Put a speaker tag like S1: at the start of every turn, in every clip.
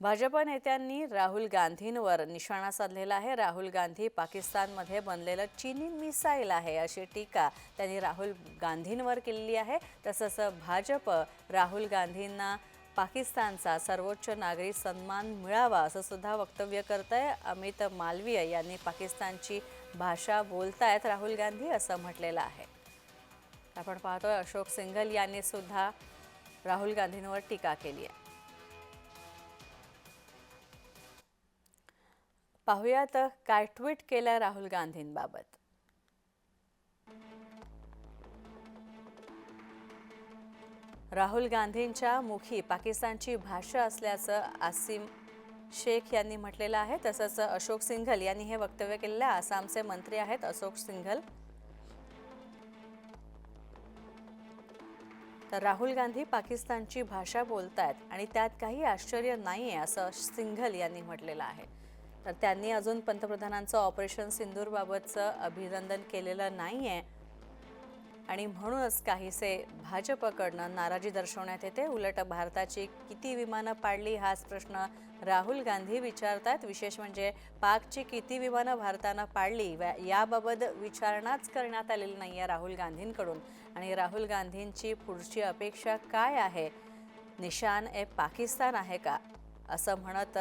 S1: भाजप नेत्यांनी राहुल गांधींवर निशाणा साधलेला आहे. राहुल गांधी पाकिस्तानमध्ये बनलेलं चीनी मिसाईल आहे अशी टीका त्यांनी राहुल गांधींवर केलेली आहे. तसंच भाजप राहुल गांधींना पाकिस्तानचा सर्वोच्च नागरी सन्मान मिळावा असं सुद्धा वक्तव्य करत आहे. अमित मालवीय यांनी पाकिस्तानची भाषा बोलतायत राहुल गांधी असं म्हटलेलं आहे. आपण पाहतोय अशोक सिंघल यांनी सुद्धा राहुल गांधींवर टीका केली आहे. पाहुयात काय ट्विट केलं राहुल गांधींबाबत. राहुल गांधींच्या मुखी पाकिस्तानची भाषा असल्याचं आसिम शेख यांनी म्हटलेलं आहे. तसंच अशोक सिंघल यांनी हे वक्तव्य केलेलं आहे. आसामचे मंत्री आहेत अशोक सिंघल. तर राहुल गांधी पाकिस्तानची भाषा बोलतायत आणि त्यात काही आश्चर्य नाही आहे असं सिंघल यांनी म्हटलेलं आहे. तर त्यांनी अजून पंतप्रधानांचं ऑपरेशन सिंदूरबाबतचं अभिनंदन केलेलं नाही आहे आणि म्हणूनच काहीसे भाजपकडनं नाराजी दर्शवण्यात येते. उलट भारताची किती विमानं पाडली हाच प्रश्न राहुल गांधी विचारतात. विशेष म्हणजे पाकची किती विमानं भारतानं पाडली व- याबाबत विचारणाच करण्यात आलेली नाही आहे राहुल गांधींकडून. आणि राहुल गांधींची पुढची अपेक्षा काय आहे? निशान ए पाकिस्तान आहे का? असं म्हणत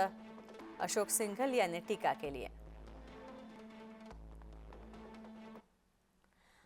S1: अशोक सिंघल यांनी टीका केली आहे.